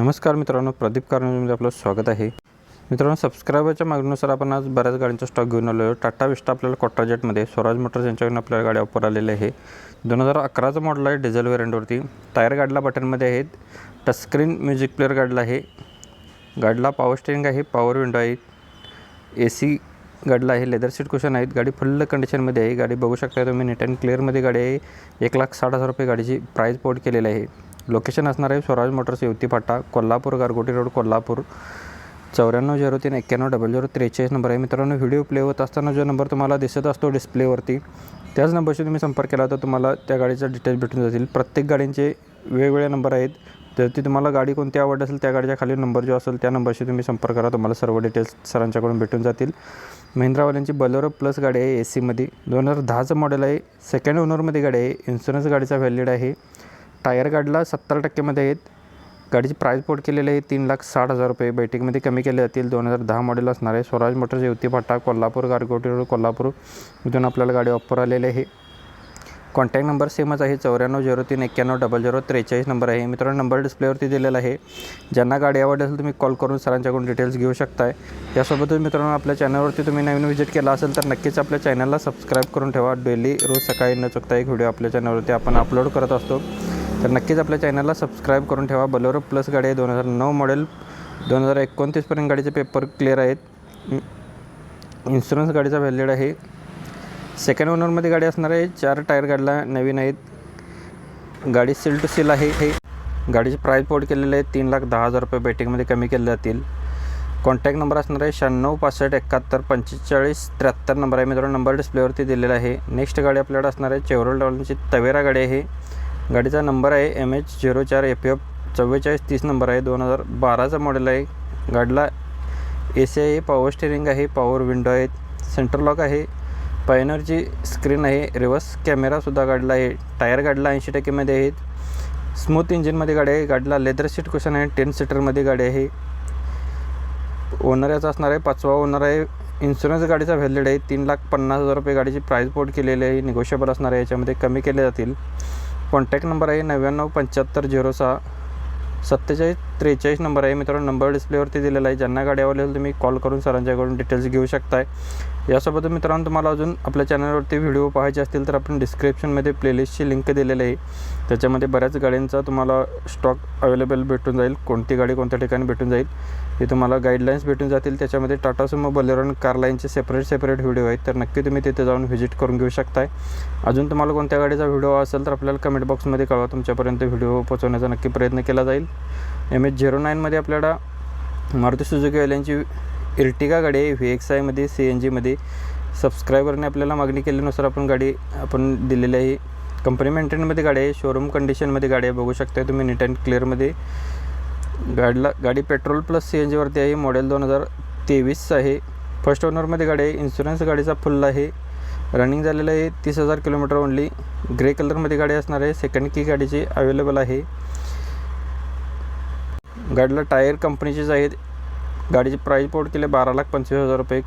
नमस्कार मित्रांनो प्रदीप कारमध्ये आपलं स्वागत आहे. मित्रांनो सबस्क्रायबरच्या मागणीनुसार आपण आज बऱ्याच गाड्यांचा स्टॉक घेऊन आलो आहे टाटा विस्टा आपल्याला कॉट्राजेटमध्ये स्वराज मोटर्स यांच्याकडून आपल्याला गाड्या ऑफर आलेल्या आहे दोन हजार अकराचं मॉडल आहे डिझेल वेरियंटवरती टायर गाडला बटनमध्ये आहेत. टचस्क्रीन म्युझिक प्लेअर गाडला आहे. गाडीला पॉवर स्टेरिंग आहे पॉवर विंडो आहे. ए सी गाडला आहे लेदर सीट कुशन आहेत. गाडी फुल्ल कंडिशनमध्ये आहे. गाडी बघू शकता तुम्ही नीट अँड क्लिअरमध्ये गाडी आहे. एक लाख साठ हजार रुपये गाडीची प्राईस पोर्ट केलेली आहे. लोकेशन असणार आहे स्वराज मोटर्स येवती फाटा कोल्हापूर गारगोटी रोड कोल्हापूर. चौऱ्याण्णव झिरो तीन एक्क्याण्णव डबल झिरो त्रेचाळीस नंबर आहे. मित्रांनो व्हिडिओ प्ले होत असताना जो नंबर तुम्हाला दिसत असतो डिस्प्लेवरती त्याच नंबरशी तुम्ही संपर्क केला तर तुम्हाला त्या गाडीचा डिटेल्स भेटून जातील. प्रत्येक गाडींचे वेगवेगळे नंबर आहेत. तर ती तुम्हाला गाडी कोणती आवड असेल त्या गाडीच्या खाली नंबर जो असेल त्या नंबरशी तुम्ही संपर्क करा. तुम्हाला सर्व डिटेल्स सरांच्याकडून भेटून जातील. महिंद्रावाल्यांची बलोरो प्लस गाडी आहे ए सीमध्ये दोन हजार दहाचं मॉडेल आहे. सेकंड ओनरमध्ये गाडी आहे. इन्शुरन्स गाडीचा व्हॅलिड आहे. टायर गाडीला सत्तर टक्केमध्ये आहेत. गाडीची प्राईस पोट केलेली आहे तीन लाख साठ हजार रुपये. बैठकीमध्ये कमी केले जातील. दोन हजार दहा मॉडेल असणार आहे. स्वराज मोटर्स युती फाटा कोल्हापूर गारगोटी रोड कोल्हापूर इथून आपल्याला गाडी ऑफर आलेली आहे. कॉन्टॅक्ट नंबर सेमच आहे. चौऱ्याण्णव झिरो तीन एक्क्याण्णव डबल झिरो त्रेचाळीस नंबर आहे. मित्रांनो नंबर डिस्प्लेवरती दिलेला आहे. ज्यांना गाडी आवडली असेल तुम्ही कॉल करून सरांच्याकडून डिटेल्स घेऊ शकताय. यासोबतच मित्रांनो आपल्या चॅनलवरती तुम्ही नवीन व्हिजिट केला असेल तर नक्कीच आपल्या चॅनलला सबस्क्राईब करून ठेवा. डेली रोज सकाळी न चुकता एक व्हिडिओ आपल्या चॅनलवरती आपण अपलोड करत असतो. तर नक्कीच आपल्या चॅनलला सबस्क्राईब करून ठेवा. बलोरो प्लस गाडी आहे दोन हजार नऊ मॉडेल दोन हजार एकोणतीसपर्यंत गाडीचे पेपर क्लिअर आहेत. इन्शुरन्स गाडीचा व्हॅलिड आहे. सेकंड ओनरमध्ये गाडी असणार आहे. चार टायर गाडीला नवीन आहेत. गाडी सील टू सील आहे हे. गाडीचे प्राईस पोर्ट केलेले आहे. तीन लाख दहा हजार रुपये बेटिंगमध्ये कमी केले जातील. कॉन्टॅक्ट नंबर असणार आहे शहाण्णव पासष्ट एकाहत्तर पंचेचाळीस त्र्याहत्तर नंबर आहे. मित्रांनो नंबर डिस्प्लेवरती दिलेला आहे. नेक्स्ट गाडी आपल्याकडे असणार आहे. चेवरल डॉलची तवेरा गाडी आहे. गाडीचा नंबर आहे एम एच झिरो चार एफ एफ चव्वेचाळीस तीस नंबर आहे. दोन हजार बाराचा मॉडेल आहे. गाडीला ए सी आहे पॉवर स्टेरिंग आहे पॉवर विंडो आहेत. सेंटर लॉक आहे. पायनरची स्क्रीन आहे. रिवर्स कॅमेरासुद्धा गाडीला आहे. टायर गाडीला ऐंशी टक्केमध्ये आहेत. स्मूथ इंजिनमध्ये गाडी आहे. गाडीला लेदर सीट क्वेश्चन आहे. टेन सीटरमध्ये गाडी आहे. ओनर याचा असणार आहे. पाचवा ओनर आहे. इन्शुरन्स गाडीचा व्हॅलिड आहे. तीन लाख पन्नास हजार रुपये गाडीची प्राईस पोर्ट केलेली आहे. निगोशिएबल असणार आहे. याच्यामध्ये कमी केले जातील. कॉन्टॅक्ट नंबर आहे नव्याण्णव पंच्याहत्तर झिरो सहा सत्तेचाळीस त्रेचाळीस नंबर आहे. मित्रांनो नंबर डिस्प्लेवरती दिलेला आहे. ज्यांना गाडी अवेलेबल तुम्ही कॉल करून सरांच्याकडून डिटेल्स घेऊ शकताय. यासोबत मित्रांनो तुम्हाला अजून आपल्या चॅनलवरती व्हिडिओ पाहायचे असतील तर आपण डिस्क्रिप्शनमध्ये प्लेलिस्टची लिंक दिलेली आहे. त्याच्यामध्ये बऱ्याच गाड्यांचा तुम्हाला स्टॉक अवेलेबल भेटून जाईल. कोणती गाडी कोणत्या ठिकाणी भेटून जाईल हे तुम्हाला गाईडलाईन्स भेटून जातील. त्याच्यामध्ये टाटा सुमो बलेरो आणि कार लाईनचे सेपरेट सेपरेट व्हिडिओ आहेत. तर नक्की तुम्ही तिथे जाऊन व्हिजिट करून घेऊ शकताय. अजून तुम्हाला कोणत्या गाडीचा व्हिडिओ असेल तर आपल्याला कमेंट बॉक्समध्ये कळवा. तुमच्यापर्यंत व्हिडिओ पोहोचवण्याचा नक्की प्रयत्न केला जाईल. एम एच झिरो नाईनमध्ये आपल्याला मारुती सुजुकी वाल्यांची इर्टिगा गाडी आहे. व्ही एक्स आयमध्ये सी एन जीमध्ये सबस्क्रायबरने आपल्याला मागणी केल्यानुसार आपण गाडी आपण दिलेली आहे. कंपनी मेंटेनमध्ये गाडी आहे. शोरूम कंडिशनमध्ये गाडी आहे. बघू शकता तुम्ही नीट अँड क्लिअरमध्ये गाडीला गाडी पेट्रोल प्लस सी एन जीवरती आहे. मॉडेल दोन हजार तेवीस आहे. फर्स्ट ओनरमध्ये गाडी आहे. इन्शुरन्स गाडीचा फुल आहे. रनिंग झालेलं आहे. तीस हजार किलोमीटर ओनली ग्रे कलरमध्ये गाडी असणार आहे. सेकंड की गाडीची अवेलेबल आहे. गाडीला टायर कंपनीचेच आहेत. गाडीची प्राईस पोर्ट केले बारा लाख पंचवीस हजार रुपये.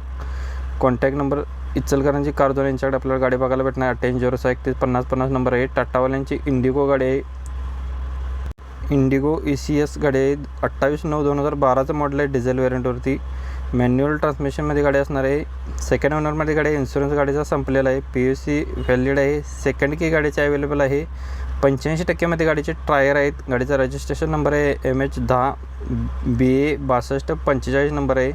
कॉन्टॅक्ट नंबर इचलकरांची कार दोन यांच्याकडे आपल्याला गाडी बघायला भेटणार अठ्ठ्याऐंशी झिरो सहा एकतीस पन्नास पन्नास नंबर आहे. टाटावाल्यांची इंडिगो गाडी आहे. इंडिगो ई सी एस गाडी आहे. अठ्ठावीस नऊ दोन हजार बाराचं मॉडेल आहे. डिझेल वेरियंटवरती मॅन्युअल ट्रान्समिशनमध्ये गाडी असणार आहे. सेकंड ओनरमध्ये गाडी इन्शुरन्स गाडीचा संपलेला आहे. पी यू सी व्हॅलिड आहे. सेकंड की गाडीचे अवेलेबल आहे. पंच्याऐंशी टक्क्यामध्ये गाडीचे टायर आहेत. गाडीचा रजिस्ट्रेशन नंबर आहे एम एच दहा बी ए बासष्ट पंचेचाळीस नंबर आहे.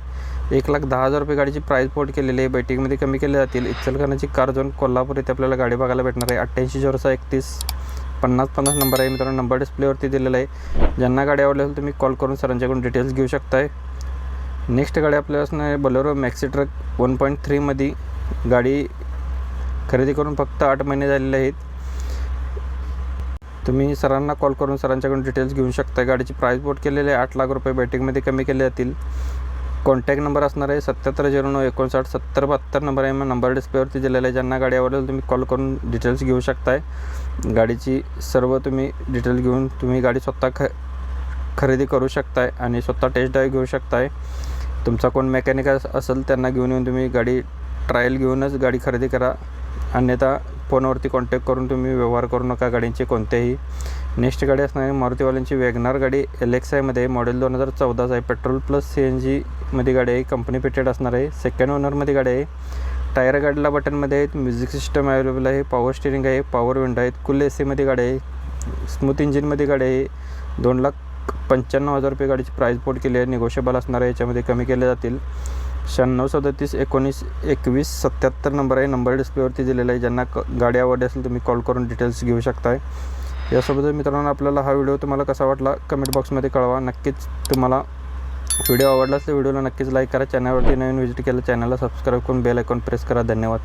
एक लाख दहा हजार रुपये गाडीची प्राईस पोर्ट केलेली आहे. बैठकीमध्ये कमी केले जातील. इचलकरंजी कार झोन कोल्हापूर इथे आपल्याला गाडी बघायला भेटणार आहे. अठ्ठ्याऐंशी जोरसा एकतीस पन्नास पन्नास नंबर आहे. मित्रांनो नंबर डिस्प्लेवरती दिलेला आहे. ज्यांना गाडी आवडली असेल तुम्ही कॉल करून सरांच्याकडून डिटेल्स घेऊ शकताय. नेक्स्ट गाडी आपल्याला असणार आहे Bolero Maxi truck one point थ्रीमध्ये गाडी खरेदी करून फक्त आठ महिने झालेले आहेत. तुम्ही सरांना कॉल करून सरांच्याकडून डिटेल्स घेऊ शकता गाडीची प्राईस बोट केलेली आहे आठ लाख रुपये बॅटिंगमध्ये कमी केले जातील. कॉन्टॅक्ट नंबर असणार आहे सत्याहत्तर झिरो नऊ एकोणसाठ सत्तर बहात्तर नंबर आहे. मग नंबर डिस्प्लेवरती दिलेला आहे. ज्यांना गाडी आवडेल तुम्ही कॉल करून डिटेल्स घेऊ शकताय. गाडीची सर्व तुम्ही डिटेल्स घेऊन तुम्ही गाडी स्वतः ख खरेदी करू शकताय आणि स्वतः टेस्ट ड्राईव्ह घेऊ शकताय. तुमचा कोण मेकॅनिक असेल त्यांना घेऊन येऊन तुम्ही गाडी ट्रायल घेऊनच गाडी खरेदी करा. अन्यथा फोनवरती कॉन्टॅक्ट करून तुम्ही व्यवहार करू नका गाडींचे कोणत्याही नेक्स्ट गाडी असणारी मारुतीवाल्यांची वेगनार गाडी. एल एक्स आयमध्ये मॉडेल दोन हजार चौदाच आहे. पेट्रोल प्लस सी एन जीमध्ये गाडी आहे. कंपनी पेटेड असणार आहे. सेकंड ओनरमध्ये गाडी आहे. टायर गाडीला बटनमध्ये आहेत. म्युझिक सिस्टम अवेलेबल आहे. पॉवर स्टिअरिंग आहे. पॉवर विंडो आहेत. कुल ए सीमध्ये गाडी आहे. स्मूथ इंजिनमध्ये गाडी आहे. दोन लाख पंच्याण्णव हजार रुपये गाडीची प्राईस पोट केली आहे. निगोशिएबल असणार आहे. याच्यामध्ये कमी केले जातील. शहाण्णव सदतीस एकोणीस एकवीस सत्याहत्तर नंबर आहे. नंबर डिस्प्लेवरती दिलेला आहे. ज्यांना क गाडी आवडली असेल तुम्ही कॉल करून डिटेल्स घेऊ शकताय. यासोबतच मित्रांनो आपल्याला हा व्हिडिओ तुम्हाला कसा वाटला? कमेंट बॉक्समध्ये कळवा. नक्कीच तुम्हाला व्हिडिओ आवडला तर व्हिडिओला नक्कीच लाईक करा. चॅनलवरती नवीन व्हिजिट केलं चॅनलला सबस्क्राईब करून बेल आयकॉन प्रेस करा. धन्यवाद.